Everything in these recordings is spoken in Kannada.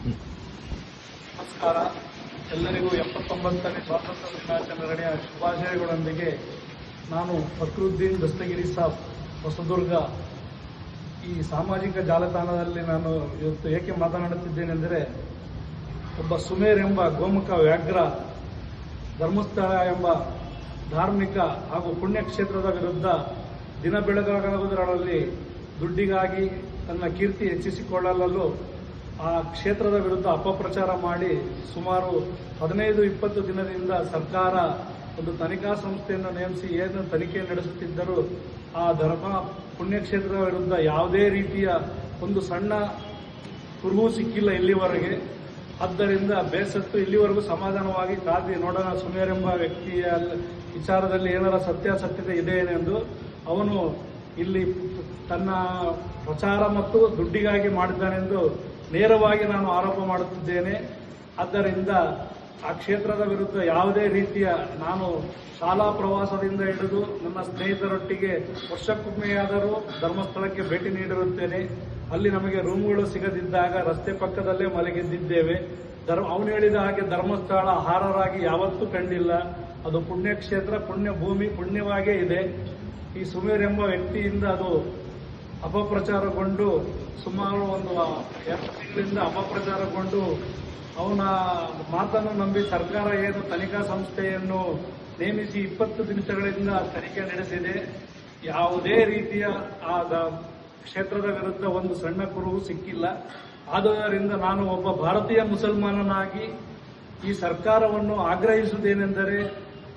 ನಮಸ್ಕಾರ. ಎಲ್ಲರಿಗೂ ಎಪ್ಪತ್ತೊಂಬತ್ತನೇ ಸ್ವಾತಂತ್ರ್ಯ ದಿನಾಚರಣೆಯ ಶುಭಾಶಯಗಳೊಂದಿಗೆ ನಾನು ಫಕ್ರುದ್ದೀನ್ ದಸ್ತಗಿರಿ ಸಾಬ್, ಹೊಸದುರ್ಗ. ಈ ಸಾಮಾಜಿಕ ಜಾಲತಾಣದಲ್ಲಿ ನಾನು ಇವತ್ತು ಏಕೆ ಮಾತನಾಡುತ್ತಿದ್ದೇನೆಂದರೆ, ಒಬ್ಬ ಸುಮೇರ್ ಎಂಬ ಗೋಮುಖ ವ್ಯಾಘ್ರ, ಧರ್ಮಸ್ಥಳ ಎಂಬ ಧಾರ್ಮಿಕ ಹಾಗೂ ಪುಣ್ಯಕ್ಷೇತ್ರದ ವಿರುದ್ಧ ದಿನ ಬೆಳಗಾಗುವುದರಲ್ಲಿ ದುಡ್ಡಿಗಾಗಿ ತನ್ನ ಕೀರ್ತಿ ಹೆಚ್ಚಿಸಿಕೊಳ್ಳಲು ಆ ಕ್ಷೇತ್ರದ ವಿರುದ್ಧ ಅಪಪ್ರಚಾರ ಮಾಡಿ ಸುಮಾರು ಹದಿನೈದು, ಇಪ್ಪತ್ತು ದಿನದಿಂದ ಸರ್ಕಾರ ಒಂದು ತನಿಖಾ ಸಂಸ್ಥೆಯನ್ನು ನೇಮಿಸಿ ಏನು ತನಿಖೆ ನಡೆಸುತ್ತಿದ್ದರೂ ಆ ಧರ್ಮ ಪುಣ್ಯಕ್ಷೇತ್ರದ ವಿರುದ್ಧ ಯಾವುದೇ ರೀತಿಯ ಒಂದು ಸಣ್ಣ ಕುರುಹು ಸಿಕ್ಕಿಲ್ಲ ಇಲ್ಲಿವರೆಗೆ. ಆದ್ದರಿಂದ ಬೇಸತ್ತು ಇಲ್ಲಿವರೆಗೂ ಸಮಾಧಾನವಾಗಿ ಕಾದಿ ನೋಡೋಣ ಸುಮೇರೆಂಬ ವ್ಯಕ್ತಿಯ ವಿಚಾರದಲ್ಲಿ ಏನಾರ ಸತ್ಯಾಸತ್ಯತೆ ಇದೆ ಅವನು ಇಲ್ಲಿ ತನ್ನ ಪ್ರಚಾರ ಮತ್ತು ದುಡ್ಡಿಗಾಗಿ ಮಾಡಿದ್ದಾನೆಂದು ನೇರವಾಗಿ ನಾನು ಆರೋಪ ಮಾಡುತ್ತಿದ್ದೇನೆ. ಆದ್ದರಿಂದ ಆ ಕ್ಷೇತ್ರದ ವಿರುದ್ಧ ಯಾವುದೇ ರೀತಿಯ ನಾನು ಶಾಲಾ ಪ್ರವಾಸದಿಂದ ಹಿಡಿದು ನನ್ನ ಸ್ನೇಹಿತರೊಟ್ಟಿಗೆ ವರ್ಷಕ್ಕೊಮ್ಮೆಯಾದರೂ ಧರ್ಮಸ್ಥಳಕ್ಕೆ ಭೇಟಿ ನೀಡಿರುತ್ತೇನೆ. ಅಲ್ಲಿ ನಮಗೆ ರೂಮ್ಗಳು ಸಿಗದಿದ್ದಾಗ ರಸ್ತೆ ಪಕ್ಕದಲ್ಲೇ ಮಲಗಿದ್ದಿದ್ದೇವೆ. ಧರ್ಮ, ಅವನು ಹೇಳಿದ ಹಾಗೆ ಧರ್ಮಸ್ಥಳ ಹಾರರಾಗಿ ಯಾವತ್ತೂ ಕಂಡಿಲ್ಲ. ಅದು ಪುಣ್ಯಕ್ಷೇತ್ರ ಪುಣ್ಯ ಭೂಮಿ ಪುಣ್ಯವಾಗೇ ಇದೆ. ಈ ಸುಮೇರ್ ಎಂಬ ವ್ಯಕ್ತಿಯಿಂದ ಅದು ಅಪಪ್ರಚಾರಗೊಂಡು ಸುಮಾರು ಒಂದು ಎರಡು ತಿಂಗಳಿಂದ ಅಪಪ್ರಚಾರಗೊಂಡು ಅವನ ಮಾತನ್ನು ನಂಬಿ ಸರ್ಕಾರ ಏನು ತನಿಖಾ ಸಂಸ್ಥೆಯನ್ನು ನೇಮಿಸಿ ಇಪ್ಪತ್ತು ದಿವಸಗಳಿಂದ ತನಿಖೆ ನಡೆಸಿದೆ. ಯಾವುದೇ ರೀತಿಯ ಆ ಕ್ಷೇತ್ರದ ವಿರುದ್ಧ ಒಂದು ಸಣ್ಣ ಕುರುವು ಸಿಕ್ಕಿಲ್ಲ. ಆದುದರಿಂದ ನಾನು ಒಬ್ಬ ಭಾರತೀಯ ಮುಸಲ್ಮಾನನಾಗಿ ಈ ಸರ್ಕಾರವನ್ನು ಆಗ್ರಹಿಸುವುದೇನೆಂದರೆ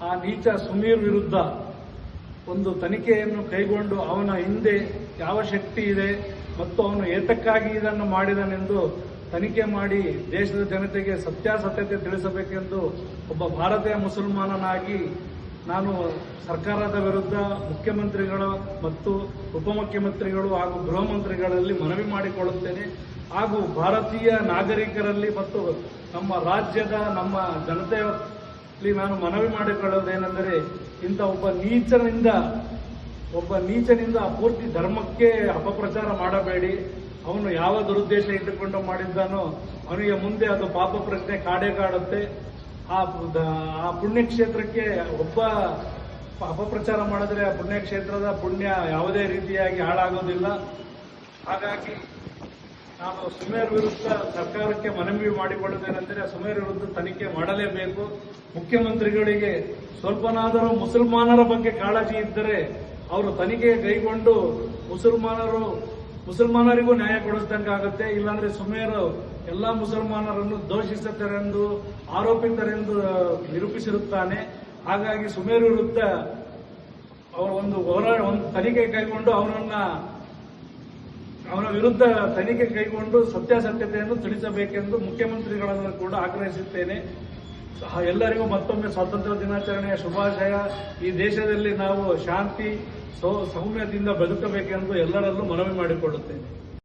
ಆ ನೀಚ ಸುಮೀರ್ ವಿರುದ್ಧ ಒಂದು ತನಿಖೆಯನ್ನು ಕೈಗೊಂಡು ಅವನ ಹಿಂದೆ ಯಾವ ಶಕ್ತಿ ಇದೆ ಮತ್ತು ಅವನು ಏತಕ್ಕಾಗಿ ಇದನ್ನು ಮಾಡಿದನೆಂದು ತನಿಖೆ ಮಾಡಿ ದೇಶದ ಜನತೆಗೆ ಸತ್ಯಾಸತ್ಯತೆ ತಿಳಿಸಬೇಕೆಂದು ಒಬ್ಬ ಭಾರತೀಯ ಮುಸಲ್ಮಾನನಾಗಿ ನಾನು ಸರ್ಕಾರದ ವಿರುದ್ಧ ಮುಖ್ಯಮಂತ್ರಿಗಳು ಮತ್ತು ಉಪಮುಖ್ಯಮಂತ್ರಿಗಳು ಹಾಗೂ ಗೃಹ ಮಂತ್ರಿಗಳಲ್ಲಿ ಮನವಿ ಮಾಡಿಕೊಳ್ಳುತ್ತೇನೆ. ಹಾಗೂ ಭಾರತೀಯ ನಾಗರಿಕರಲ್ಲಿ ಮತ್ತು ನಮ್ಮ ರಾಜ್ಯದ ನಮ್ಮ ಜನತೆಯಲ್ಲಿ ನಾನು ಮನವಿ ಮಾಡಿಕೊಳ್ಳೋದೇನೆಂದರೆ ಇಂಥ ಒಬ್ಬ ನೀಚನಿಂದ ಒಬ್ಬ ನೀಚನಿಂದ ಪೂರ್ತಿ ಧರ್ಮಕ್ಕೆ ಅಪಪ್ರಚಾರ ಮಾಡಬೇಡಿ. ಅವನು ಯಾವ ದುರುದ್ದೇಶ ಇಟ್ಟುಕೊಂಡು ಮಾಡಿದ್ದಾನೋ, ಅವನಿಗೆ ಮುಂದೆ ಅದು ಪಾಪ ಪ್ರಶ್ನೆ ಕಾಡೇ ಕಾಡುತ್ತೆ. ಆ ಆ ಪುಣ್ಯಕ್ಷೇತ್ರಕ್ಕೆ ಒಬ್ಬ ಅಪಪ್ರಚಾರ ಮಾಡಿದ್ರೆ ಆ ಪುಣ್ಯಕ್ಷೇತ್ರದ ಪುಣ್ಯ ಯಾವುದೇ ರೀತಿಯಾಗಿ ಹಾಳಾಗೋದಿಲ್ಲ. ಹಾಗಾಗಿ ನಾನು ಸುಮೇರ್ ವಿರುದ್ಧ ಸರ್ಕಾರಕ್ಕೆ ಮನವಿ ಮಾಡಿಕೊಳ್ಳುತ್ತೇನೆಂದರೆ ಸುಮೇರ್ ವಿರುದ್ಧ ತನಿಖೆ ಮಾಡಲೇಬೇಕು. ಮುಖ್ಯಮಂತ್ರಿಗಳಿಗೆ ಸ್ವಲ್ಪನಾದರೂ ಮುಸಲ್ಮಾನರ ಬಗ್ಗೆ ಕಾಳಜಿ ಇದ್ದರೆ ಅವರು ತನಿಖೆ ಕೈಗೊಂಡು ಮುಸಲ್ಮಾನರು, ಮುಸಲ್ಮಾನರಿಗೂ ನ್ಯಾಯ ಕೊಡಿಸಿದಂಗಾಗುತ್ತೆ ಇಲ್ಲಾಂದ್ರೆ ಸುಮೇರು ಎಲ್ಲ ಮುಸಲ್ಮಾನರನ್ನು ದೋಷಿಸುತ್ತಾರೆಂದು, ಆರೋಪಿತರೆಂದು ನಿರೂಪಿಸಿರುತ್ತಾನೆ. ಹಾಗಾಗಿ ಸುಮೇರ್ ವಿರುದ್ಧ ಅವರ ಒಂದು ಹೋರಾಟ, ಒಂದು ತನಿಖೆ ಕೈಗೊಂಡು ಅವನನ್ನ ಅವನ ವಿರುದ್ಧ ತನಿಖೆ ಕೈಗೊಂಡು ಸತ್ಯಾಸತ್ಯತೆಯನ್ನು ತಿಳಿಸಬೇಕೆಂದು ಮುಖ್ಯಮಂತ್ರಿಗಳನ್ನು ಕೂಡ ಆಗ್ರಹಿಸುತ್ತೇನೆ. ಎಲ್ಲರಿಗೂ ಮತ್ತೊಮ್ಮೆ ಸ್ವಾತಂತ್ರ್ಯ ದಿನಾಚರಣೆಯ ಶುಭಾಶಯ. ಈ ದೇಶದಲ್ಲಿ ನಾವು ಶಾಂತಿ ಸೌಮ್ಯದಿಂದ ಬದುಕಬೇಕೆಂದು ಎಲ್ಲರಲ್ಲೂ ಮನವಿ ಮಾಡಿಕೊಳ್ಳುತ್ತೇನೆ.